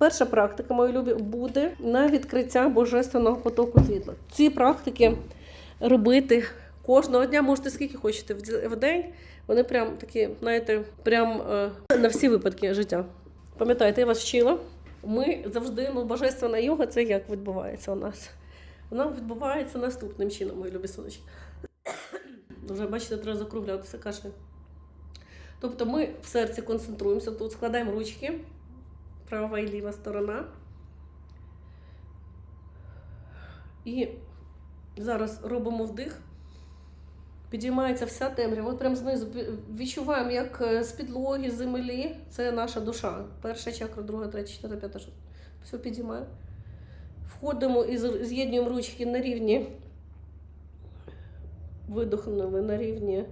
Перша практика, мої любі, буде на відкриття божественного потоку світла. Ці практики робити кожного дня, можете скільки хочете в день. Вони прям такі, знаєте, прям е, на всі випадки життя. Пам'ятаєте, я вас вчила. Ми завжди, ну, божественна йога, це як відбувається у нас. Вона відбувається наступним чином, мої любі сонечки. Вже бачите, треба закруглятися кашель. Тобто ми в серці концентруємося тут, складаємо ручки, права і ліва сторона. І зараз робимо вдих. Підіймається вся темрява. От прямо знизу відчуваємо, як е, з підлоги, землі це наша душа. Перша чакра, друга, третя, четверта, п'ята, шоста. Все підіймаємо. Входимо і з'єднуємо ручки на рівні. Видохнули на рівні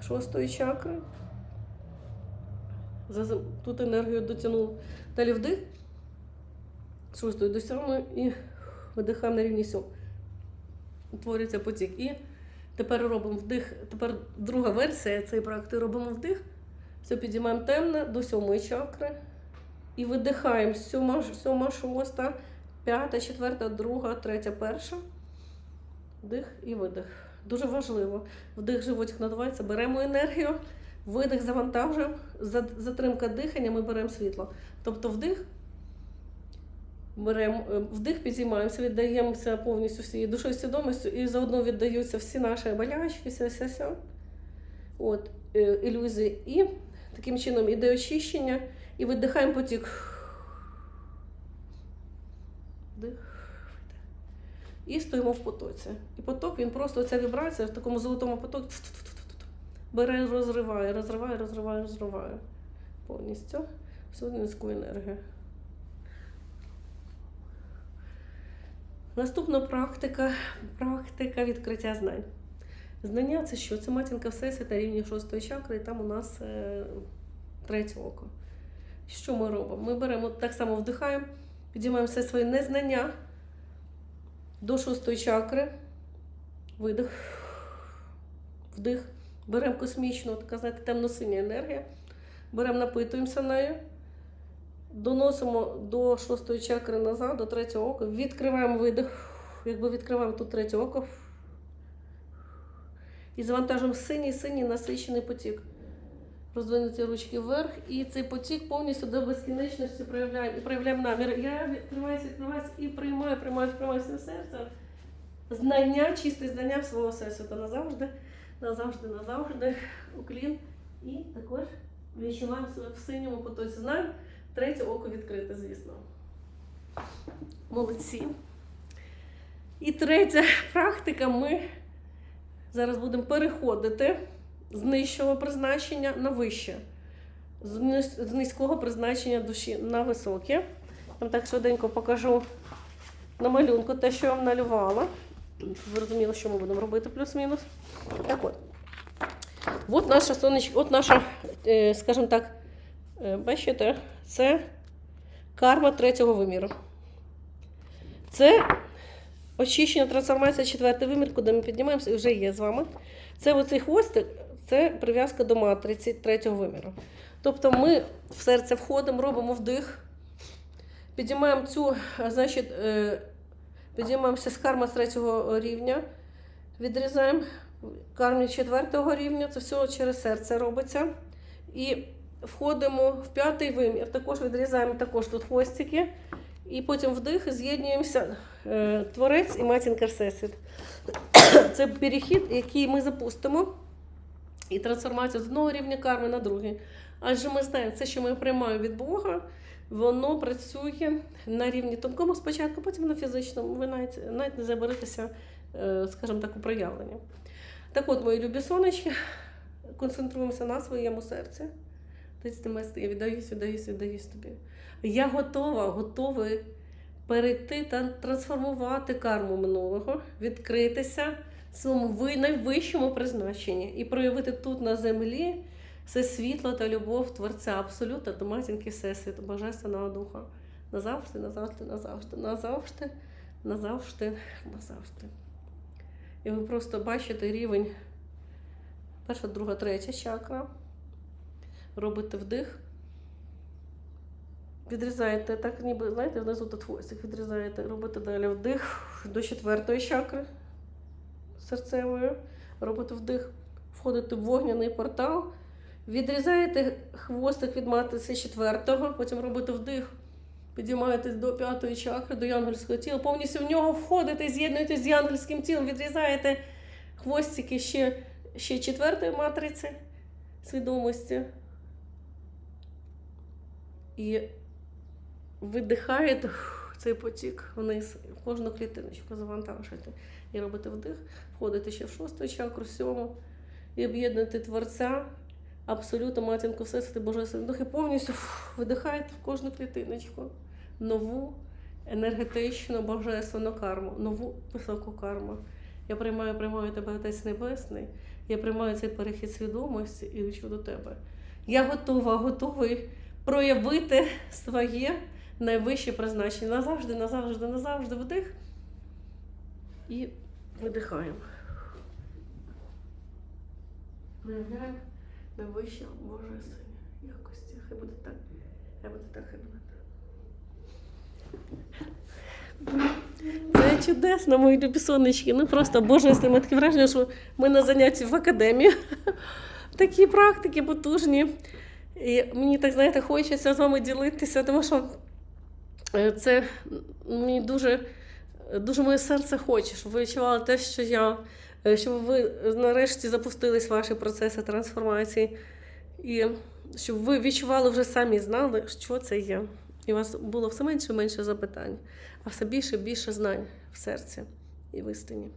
шостої чакри. Тут енергію дотягнули. Далі вдих. З шостої до сьомої і видихаємо на рівні сьомої. Утворюється потік. І тепер робимо вдих. Тепер друга версія цієї практики. Робимо вдих. Все підіймаємо темне до сьомої чакри. І видихаємо сьома, сьома, шоста, п'ята, четверта, друга, третя, перша. Вдих і видих. Дуже важливо. Вдих животик надувається, беремо енергію, видих завантажуємо, затримка дихання, ми беремо світло. Тобто вдих, беремо е, вдих, підіймаємося, віддаємося повністю всією душою свідомістю і заодно віддаються всі наші болячки, вся, вся, вся. От, е, ілюзії. І таким чином іде очищення, і видихаємо потік. Вдих. І стоїмо в потоці. І поток, він просто ця вібрація в такому золотому потоці бере, розриває, розриває, розриває, розриває повністю всю низьку енергію. Наступна практика практика відкриття знань. Знання це що? Це матінка Всесвіт на рівні шостої чакри, і там у нас е, третє око. Що ми робимо? Ми беремо так само вдихаємо, підіймаємо все своє незнання до шостої чакри. Видих, вдих. Беремо космічну, така, знаєте, темно-синя енергія. Беремо, напитуємося нею. Доносимо до шостої чакри назад, до третього ока. Відкриваємо видих. Якби відкриваємо тут третє око. І завантажуємо синій, синій насичений потік. Роздвинуті ручки вверх, і цей потік повністю до безкінечності проявляємо. І проявляємо намір. Я відкриваюся, відкриваюся і приймаю, приймаю, приймаю своє серце. Знання, чисте знання свого всесвіту назавжди, назавжди, назавжди. Уклін. І також відчуваємо себе в синьому потоці знань. Третє око відкрите, звісно. Молодці. І третя практика. Ми зараз будемо переходити з нижчого призначення на вище, з низького призначення душі на високе. Я так швиденько покажу на малюнку те, що я вам малювала. Ви що ми будемо робити плюс-мінус. Так от. От наша сонечко, от наша, е, скажімо так, е, бачите, це карма третього виміру. Це очищення, трансформація, четвертий вимір, куди ми піднімаємося і вже є з вами. Це оцей хвостик, це прив'язка до матриці третього виміру. Тобто ми в серце входимо, робимо вдих, підіймаємо цю, е, значить, підіймаємося з карма третього рівня, відрізаємо кармі четвертого рівня, це все через серце робиться. І входимо в п'ятий вимір, також відрізаємо також тут хвостики. І потім вдих, з'єднуємося е, Творець і матінка Всесвіт. Це перехід, який ми запустимо, і трансформацію з одного рівня карми на другий. Адже ми знаємо, це, що ми приймаємо від Бога, воно працює на рівні тонкому спочатку, потім на фізичному. Ви навіть, навіть не заберетеся, е, скажімо так, у проявленні. Так от, мої любі сонечки, концентруємося на своєму серці. Я віддаюсь, віддаюсь, віддаюсь тобі. Я готова, готовий перейти та трансформувати карму минулого, відкритися своєму найвищому призначенні і проявити тут на землі все світло та любов Творця Абсолюта до матінки Всесвіту, Божественного Духа. Назавжди, назавжди, назавжди, назавжди, назавжди, назавжди. І ви просто бачите рівень перша, друга, третя чакра. Робите вдих. Відрізаєте, так ніби, знаєте, внизу тут хвостик відрізаєте, робите далі вдих до четвертої чакри серцевої. Робите вдих, входите в вогняний портал, відрізаєте хвостик від матиці четвертого, потім робите вдих, підіймаєтесь до п'ятої чакри, до янгельського тіла, повністю в нього входите, з'єднуєтесь з янгельським тілом, відрізаєте хвостики ще, ще четвертої матриці свідомості. І видихаєте цей потік вниз, в кожну клітиночку завантажуєте. І робите вдих, входите ще в шосту чакру, сьому, і об'єднуєте Творця, абсолютно матінку Всесвіти Божественний Дух, і повністю ух, видихаєте в кожну клітиночку нову енергетичну божественну карму, нову високу карму. Я приймаю, приймаю тебе, Отець Небесний, я приймаю цей перехід свідомості і лечу до тебе. Я готова, готовий проявити своє найвище призначення. Назавжди, назавжди, назавжди вдих. І видихаємо. Проявляємо найвище божественні якості. Хай буде так. Хай буде так, хай буде так. Це чудесно, мої любі сонечки. Ну просто божественно. Таке враження, що ми на занятті в академії. Такі практики потужні. І мені так, знаєте, хочеться з вами ділитися, тому що е, це мені дуже, дуже моє серце хоче, щоб ви відчували те, що я, щоб ви нарешті запустились ваші процеси трансформації. І щоб ви відчували вже самі знали, що це є. І у вас було все менше і менше запитань, а все більше і більше знань в серці і в істині.